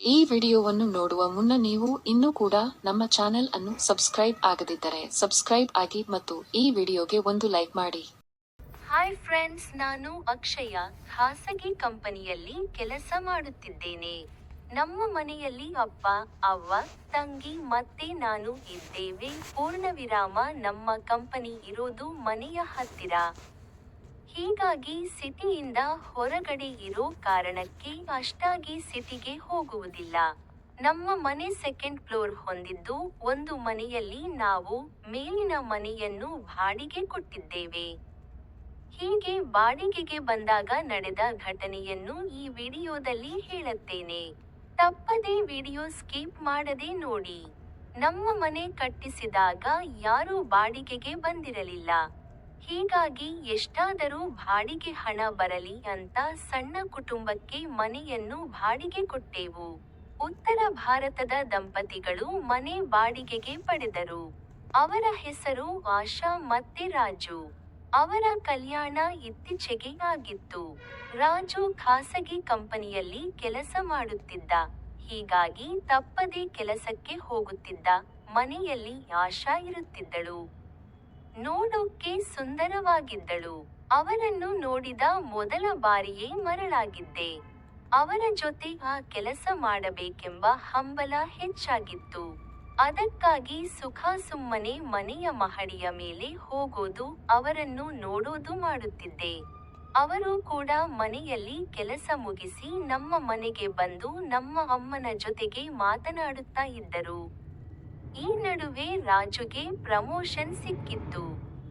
ಈ ವಿಡಿಯೋವನ್ನು ನೋಡುವ ಮುನ್ನ ನೀವು ಇನ್ನೂ ಕೂಡ ನಮ್ಮ ಚಾನೆಲ್ ಅನ್ನು ಸಬ್ಸ್ಕ್ರೈಬ್ ಆಗದಿದ್ದರೆ ಸಬ್ಸ್ಕ್ರೈಬ್ ಆಗಿ ಮತ್ತು ಈ ವಿಡಿಯೋಗೆ ಒಂದು ಲೈಕ್ ಮಾಡಿ. ಹಾಯ್ ಫ್ರೆಂಡ್ಸ್, ನಾನು ಅಕ್ಷಯ, ಖಾಸಗಿ ಕಂಪನಿಯಲ್ಲಿ ಕೆಲಸ ಮಾಡುತ್ತಿದ್ದೇನೆ. ನಮ್ಮ ಮನೆಯಲ್ಲಿ ಅಪ್ಪ ಅವ್ವ ತಂಗಿ, ಮತ್ತೆ ನಾನು ಇದ್ದೇವೆ. ಪೂರ್ಣ ವಿರಾಮ ನಮ್ಮ ಕಂಪನಿ ಇರೋದು ಮನೆಯ ಹತ್ತಿರ. ಹೀಗಾಗಿ ಸಿಟಿಯಿಂದ ಹೊರಗಡೆ ಇರೋ ಕಾರಣಕ್ಕೆ ಅಷ್ಟಾಗಿ ಸಿಟಿಗೆ ಹೋಗುವುದಿಲ್ಲ. ನಮ್ಮ ಮನೆ ಸೆಕೆಂಡ್ ಫ್ಲೋರ್ ಹೊಂದಿದ್ದು ಒಂದು ಮನೆಯಲ್ಲಿ ನಾವು ಮೇಲಿನ ಮನೆಯನ್ನು ಬಾಡಿಗೆ ಕೊಟ್ಟಿದ್ದೇವೆ. ಹೀಗೆ ಬಾಡಿಗೆಗೆ ಬಂದಾಗ ನಡೆದ ಘಟನೆಯನ್ನು ಈ ವಿಡಿಯೋದಲ್ಲಿ ಹೇಳುತ್ತೇನೆ. ತಪ್ಪದೇ ವಿಡಿಯೋ ಸ್ಕಿಪ್ ಮಾಡದೆ ನೋಡಿ. ನಮ್ಮ ಮನೆ ಕಟ್ಟಿಸಿದಾಗ ಯಾರೂ ಬಾಡಿಗೆಗೆ ಬಂದಿರಲಿಲ್ಲ. ಹೀಗಾಗಿ ಎಷ್ಟಾದರೂ ಬಾಡಿಗೆ ಹಣ ಬರಲಿ ಅಂತ ಸಣ್ಣ ಕುಟುಂಬಕ್ಕೆ ಮನೆಯನ್ನು ಬಾಡಿಗೆ ಕೊಟ್ಟೆವು. ಉತ್ತರ ಭಾರತದ ದಂಪತಿಗಳು ಮನೆ ಬಾಡಿಗೆಗೆ ಪಡೆದರು. ಅವರ ಹೆಸರು ಆಶಾ ಮತ್ತೆ ರಾಜು. ಅವರ ಕಲ್ಯಾಣ ಇತ್ತೀಚೆಗೆ ಆಗಿತ್ತು. ರಾಜು ಖಾಸಗಿ ಕಂಪನಿಯಲ್ಲಿ ಕೆಲಸ ಮಾಡುತ್ತಿದ್ದ. ಹೀಗಾಗಿ ತಪ್ಪದೇ ಕೆಲಸಕ್ಕೆ ಹೋಗುತ್ತಿದ್ದ ಮನೆಯಲ್ಲಿ ಆಶಾ ಇರುತ್ತಿದ್ದಳು. ನೋಡೋಕೆ ಸುಂದರವಾಗಿದ್ದಳು. ಅವರನ್ನು ನೋಡಿದ ಮೊದಲ ಬಾರಿಯೇ ಮರಳಾಗಿದ್ದೆ. ಅವರ ಜೊತೆ ಆ ಕೆಲಸ ಮಾಡಬೇಕೆಂಬ ಹಂಬಲ ಹೆಚ್ಚಾಗಿತ್ತು. ಅದಕ್ಕಾಗಿ ಸುಖ ಸುಮ್ಮನೆ ಮನೆಯ ಮಹಡಿಯ ಮೇಲೆ ಹೋಗೋದು, ಅವರನ್ನು ನೋಡೋದು ಮಾಡುತ್ತಿದ್ದೆ. ಅವರು ಕೂಡ ಮನೆಯಲ್ಲಿ ಕೆಲಸ ಮುಗಿಸಿ ನಮ್ಮ ಮನೆಗೆ ಬಂದು ನಮ್ಮ ಅಮ್ಮನ ಜೊತೆಗೆ ಮಾತನಾಡುತ್ತಾ ಇದ್ದರು. ಈ ನಡುವೆ ರಾಜುಗೆ ಪ್ರಮೋಷನ್ ಸಿಕ್ಕಿತ್ತು.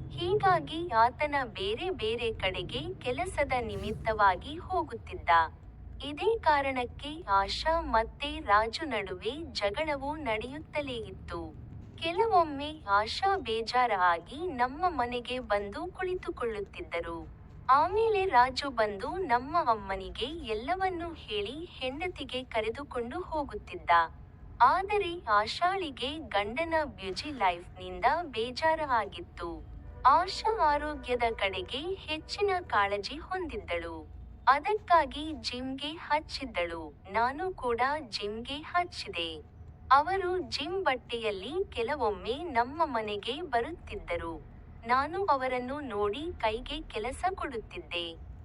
ಹೀಗಾಗಿ ಆತನ ಬೇರೆ ಬೇರೆ ಕಡೆಗೆ ಕೆಲಸದ ನಿಮಿತ್ತವಾಗಿ ಹೋಗುತ್ತಿದ್ದ. ಇದೇ ಕಾರಣಕ್ಕೆ ಆಶಾ ಮತ್ತೆ ರಾಜು ನಡುವೆ ಜಗಳವು ನಡೆಯುತ್ತಲೇ ಇತ್ತು. ಕೆಲವೊಮ್ಮೆ ಆಶಾ ಬೇಜಾರ ಆಗಿ ನಮ್ಮ ಮನೆಗೆ ಬಂದು ಕುಳಿತುಕೊಳ್ಳುತ್ತಿದ್ದರು. ಆಮೇಲೆ ರಾಜು ಬಂದು ನಮ್ಮ ಅಮ್ಮನಿಗೆ ಎಲ್ಲವನ್ನೂ ಹೇಳಿ ಹೆಂಡತಿಗೆ ಕರೆದುಕೊಂಡು ಹೋಗುತ್ತಿದ್ದ. ಆದರೆ ಆಶಾಳಿಗೆ ಗಂಡನ ಬ್ಯುಜಿ ಲೈಫ್ನಿಂದ ಬೇಜಾರ ಆಗಿತ್ತು ಆಶಾ ಆರೋಗ್ಯದ ಕಡೆಗೆ ಹೆಚ್ಚಿನ ಕಾಳಜಿ ಹೊಂದಿದ್ದಳು. ಅದಕ್ಕಾಗಿ ಜಿಮ್ಗೆ ಹಚ್ಚಿದ್ದಳು. ನಾನು ಕೂಡ ಜಿಮ್ಗೆ ಹಚ್ಚಿದೆ. ಅವರು ಜಿಮ್ ಬಟ್ಟೆಯಲ್ಲಿ ಕೆಲವೊಮ್ಮೆ ನಮ್ಮ ಮನೆಗೆ ಬರುತ್ತಿದ್ದರು. ನಾನು ಅವರನ್ನು ನೋಡಿ ಕೈಗೆ ಕೆಲಸ ಕೊಡುತ್ತಿದ್ದೆ.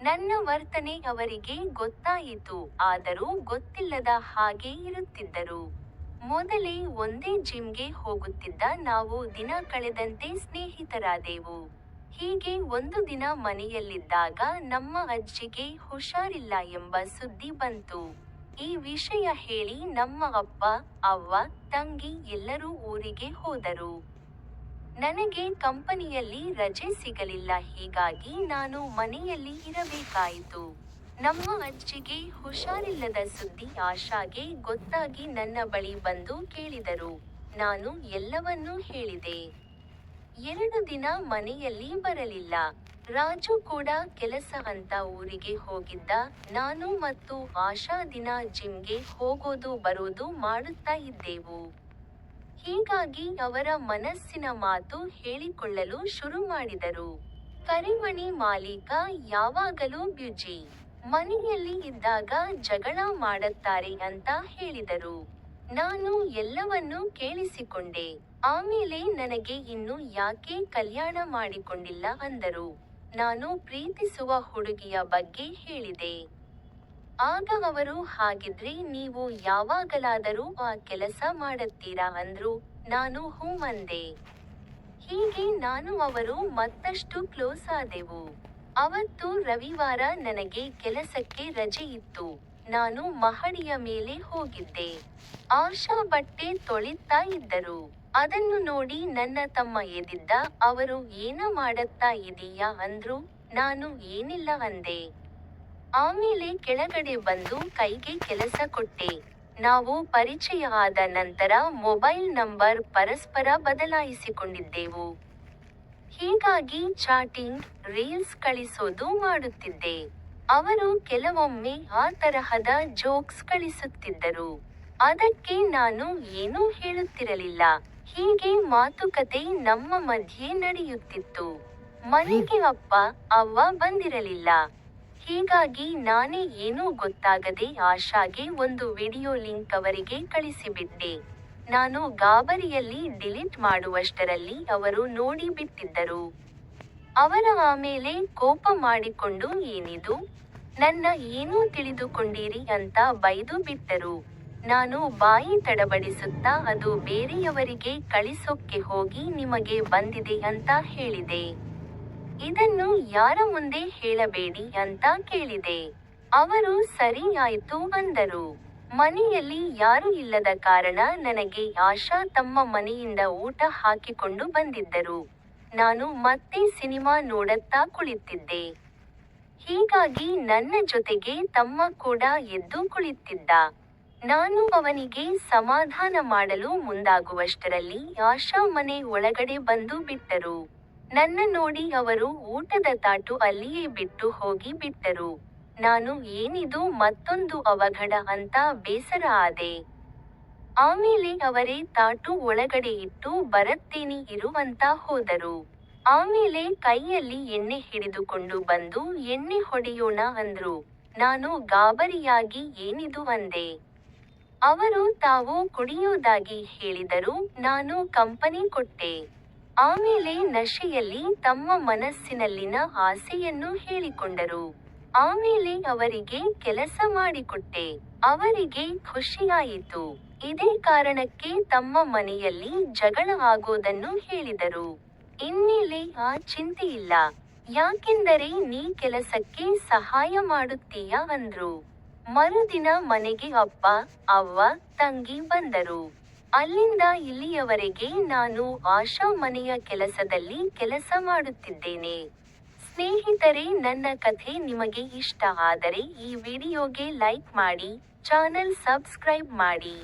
ನನ್ನ ವರ್ತನೆ ಅವರಿಗೆ ಗೊತ್ತಾಯಿತು, ಆದರೂ ಗೊತ್ತಿಲ್ಲದ ಹಾಗೆ ಇರುತ್ತಿದ್ದರು. ಮೊದಲೇ ಒಂದೇ ಜಿಮ್ಗೆ ಹೋಗುತ್ತಿದ್ದ ನಾವು ದಿನ ಕಳೆದಂತೆ ಸ್ನೇಹಿತರಾದೆವು. ಹೀಗೆ ಒಂದು ದಿನ ಮನೆಯಲ್ಲಿದ್ದಾಗ ನಮ್ಮ ಅಜ್ಜಿಗೆ ಹುಷಾರಿಲ್ಲ ಎಂಬ ಸುದ್ದಿ ಬಂತು. ಈ ವಿಷಯ ಹೇಳಿ ನಮ್ಮ ಅಪ್ಪ, ಅವ್ವ, ತಂಗಿ ಎಲ್ಲರೂ ಊರಿಗೆ ಹೋದರು. ನನಗೆ ಕಂಪನಿಯಲ್ಲಿ ರಜೆ ಸಿಗಲಿಲ್ಲ, ಹೀಗಾಗಿ ನಾನು ಮನೆಯಲ್ಲಿ ಇರಬೇಕಾಯಿತು. ನಮ್ಮ ಅಜ್ಜಿಗೆ ಹುಷಾರಿಲ್ಲದ ಸುದ್ದಿ ಆಶಾಗೆ ಗೊತ್ತಾಗಿ ನನ್ನ ಬಳಿ ಬಂದು ಕೇಳಿದರು. ನಾನು ಎಲ್ಲವನ್ನೂ ಹೇಳಿದೆ. ಎರಡು ದಿನ ಮನೆಯಲ್ಲಿ ಬರಲಿಲ್ಲ. ರಾಜು ಕೂಡ ಕೆಲಸ ಅಂತ ಊರಿಗೆ ಹೋಗಿದ್ದ. ನಾನು ಮತ್ತು ಆಶಾ ದಿನ ಜಿಮ್ಗೆ ಹೋಗೋದು ಬರೋದು ಮಾಡುತ್ತಾ ಇದ್ದೆವು. ಹೀಗಾಗಿ ಅವರ ಮನಸ್ಸಿನ ಮಾತು ಹೇಳಿಕೊಳ್ಳಲು ಶುರು ಮಾಡಿದರು. ಕರಿಮಣಿ ಮಾಲೀಕ ಯಾವಾಗಲೂ ಬ್ಯುಜಿ. ಮನೆಯಲ್ಲಿ ಇದ್ದಾಗ ಜಗಳ ಮಾಡುತ್ತಾರೆ ಅಂತ ಹೇಳಿದರು. ನಾನು ಎಲ್ಲವನ್ನೂ ಕೇಳಿಸಿಕೊಂಡೆ. ಆಮೇಲೆ ನನಗೆ ಇನ್ನು ಯಾಕೆ ಕಲ್ಯಾಣ ಮಾಡಿಕೊಂಡಿಲ್ಲ ಅಂದರು. ನಾನು ಪ್ರೀತಿಸುವ ಹುಡುಗಿಯ ಬಗ್ಗೆ ಹೇಳಿದೆ. ಆಗ ಅವರು ಹಾಗಿದ್ರೆ ನೀವು ಯಾವಾಗಲಾದರೂ ಆ ಕೆಲಸ ಮಾಡುತ್ತೀರಾ ಅಂದ್ರು, ನಾನು ಹೂ ಅಂದೆ. ಹೀಗೆ ನಾನು ಅವರು ಮತ್ತಷ್ಟು ಕ್ಲೋಸ್ ಆದೆವು. ಅವತ್ತು ರವಿವಾರ ನನಗೆ ಕೆಲಸಕ್ಕೆ ರಜೆ ಇತ್ತು. ನಾನು ಮಹಡಿಯ ಮೇಲೆ ಹೋಗಿದ್ದೆ. ಆಶಾ ಬಟ್ಟೆ ತೊಳಿತಾ ಇದ್ದರು. ಅದನ್ನು ನೋಡಿ ನನ್ನ ತಮ್ಮ ಎದಿದ್ದ, ಅವರು ಏನ ಮಾಡುತ್ತಾ ಇದೀಯಾ? ಅಂದ್ರು, ನಾನು ಏನಿಲ್ಲ ಅಂದೆ. ಆಮೇಲೆ ಕೆಳಗಡೆ ಬಂದು ಕೈಗೆ ಕೆಲಸ ಕೊಟ್ಟೆ. ನಾವು ಪರಿಚಯ ಆದ ನಂತರ ಮೊಬೈಲ್ ನಂಬರ್ ಪರಸ್ಪರ ಬದಲಾಯಿಸಿಕೊಂಡಿದ್ದೆವು. ಹೀಗಾಗಿ ಚಾಟಿಂಗ್, ರೀಲ್ಸ್ ಕಳಿಸೋದು ಮಾಡುತ್ತಿದ್ದೆ. ಅವರು ಕೆಲವೊಮ್ಮೆ ಆ ತರಹದ ಜೋಕ್ಸ್ ಕಳಿಸುತ್ತಿದ್ದರು. ಅದಕ್ಕೆ ನಾನು ಏನೂ ಹೇಳುತ್ತಿರಲಿಲ್ಲ. ಹೀಗೆ ಮಾತುಕತೆ ನಮ್ಮ ಮಧ್ಯೆ ನಡೆಯುತ್ತಿತ್ತು. ಮನೆಗೆ ಅಪ್ಪ, ಅವ್ವ ಬಂದಿರಲಿಲ್ಲ. ಹೀಗಾಗಿ ನಾನೇ ಏನೂ ಗೊತ್ತಾಗದೆ ಆಶಾಗೆ ಒಂದು ವಿಡಿಯೋ ಲಿಂಕ್ ಅವರಿಗೆ ಕಳಿಸಿಬಿಟ್ಟೆ. ನಾನು ಗಾಬರಿಯಲ್ಲಿ ಡಿಲೀಟ್ ಮಾಡುವಷ್ಟರಲ್ಲಿ ಅವರು ನೋಡಿ ಬಿಟ್ಟಿದ್ದರು ಅವರ ಆಮೇಲೆ ಕೋಪ ಮಾಡಿಕೊಂಡು ಏನಿದು? ನನ್ನ ಏನೂ ತಿಳಿದುಕೊಂಡಿರಿ ಅಂತ ಬೈದು ಬಿಟ್ಟರು. ನಾನು ಬಾಯಿ ತಡಬಡಿಸುತ್ತಾ ಅದು ಬೇರೆಯವರಿಗೆ ಕಳಿಸೋಕ್ಕೆ ಹೋಗಿ ನಿಮಗೆ ಬಂದಿದೆ ಅಂತ ಹೇಳಿದೆ. ಇದನ್ನು ಯಾರ ಮುಂದೆ ಹೇಳಬೇಡಿ ಅಂತ ಕೇಳಿದೆ. ಅವರು ಸರಿಯಾಯಿತು ಅಂದರು ಮನೆಯಲ್ಲಿ ಯಾರು ಇಲ್ಲದ ಕಾರಣ ನನಗೆ ಆಶಾ ತಮ್ಮ ಮನೆಯಿಂದ ಊಟ ಹಾಕಿಕೊಂಡು ಬಂದಿದ್ದರು. ನಾನು ಮತ್ತೆ ಸಿನಿಮಾ ನೋಡತ್ತಾ ಕುಳಿತಿದ್ದೆ. ಹೀಗಾಗಿ ನನ್ನ ಜೊತೆಗೆ ತಮ್ಮ ಕೂಡ ಎದ್ದು ಕುಳಿತಿದ್ದ. ನಾನು ಅವನಿಗೆ ಸಮಾಧಾನ ಮಾಡಲು ಮುಂದಾಗುವಷ್ಟರಲ್ಲಿ ಆಶಾ ಮನೆ ಒಳಗಡೆ ಬಂದು ಬಿಟ್ಟರು. ನನ್ನ ನೋಡಿ ಅವರು ಊಟದ ತಾಟು ಅಲ್ಲಿಯೇ ಬಿಟ್ಟು ಹೋಗಿ ಬಿಟ್ಟರು. ನಾನು ಏನಿದು ಮತ್ತೊಂದು ಅವಘಡ ಅಂತ ಬೇಸರ ಆದೆ. ಆಮೇಲೆ ಅವರೇ ತಾಟು ಒಳಗಡೆ ಇಟ್ಟು ಬರತ್ತೇನೆ ಇರುವಂತ ಹೋದರು. ಆಮೇಲೆ ಕೈಯಲ್ಲಿ ಎಣ್ಣೆ ಹಿಡಿದುಕೊಂಡು ಬಂದು, ಎಣ್ಣೆ ಹೊಡೆಯೋಣ ಅಂದ್ರು. ನಾನು ಗಾಬರಿಯಾಗಿ ಏನಿದು ಅಂದೆ. ಅವರು ತಾವು ಕುಡಿಯೋದಾಗಿ ಹೇಳಿದರು, ನಾನು ಕಂಪನಿ ಕೊಟ್ಟೆ. ಆಮೇಲೆ ನಶೆಯಲ್ಲಿ ತಮ್ಮ ಮನಸ್ಸಿನಲ್ಲಿನ ಆಸೆಯನ್ನು ಹೇಳಿಕೊಂಡರು. ಆಮೇಲೆ ಅವರಿಗೆ ಕೆಲಸ ಮಾಡಿಕೊಟ್ಟೆ. ಅವರಿಗೆ ಖುಷಿಯಾಯಿತು. ಇದೇ ಕಾರಣಕ್ಕೆ ತಮ್ಮ ಮನೆಯಲ್ಲಿ ಜಗಳ ಆಗೋದನ್ನು ಹೇಳಿದರು. ಇನ್ಮೇಲೆ ಆ ಚಿಂತೆ ಇಲ್ಲ. ಯಾಕೆಂದರೆ ನೀ ಕೆಲಸಕ್ಕೆ ಸಹಾಯ ಮಾಡುತ್ತೀಯ ಅಂದ್ರು. ಮರುದಿನ ಮನೆಗೆ ಅಪ್ಪ, ಅವ್ವ, ತಂಗಿ ಬಂದರು. ಅಲ್ಲಿಂದ ಇಲ್ಲಿಯವರೆಗೆ ನಾನು ಆಶಾ ಮನೆಯ ಕೆಲಸದಲ್ಲಿ ಕೆಲಸ ಮಾಡುತ್ತಿದ್ದೇನೆ. ಸ್ನೇಹಿತರೆ, ನನ್ನ ಕಥೆ ನಿಮಗೆ ಇಷ್ಟ ಆದರೆ ಈ ವಿಡಿಯೋಗೆ ಲೈಕ್ ಮಾಡಿ, ಚಾನೆಲ್ ಸಬ್ಸ್ಕ್ರೈಬ್ ಮಾಡಿ.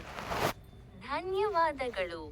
ಧನ್ಯವಾದಗಳು.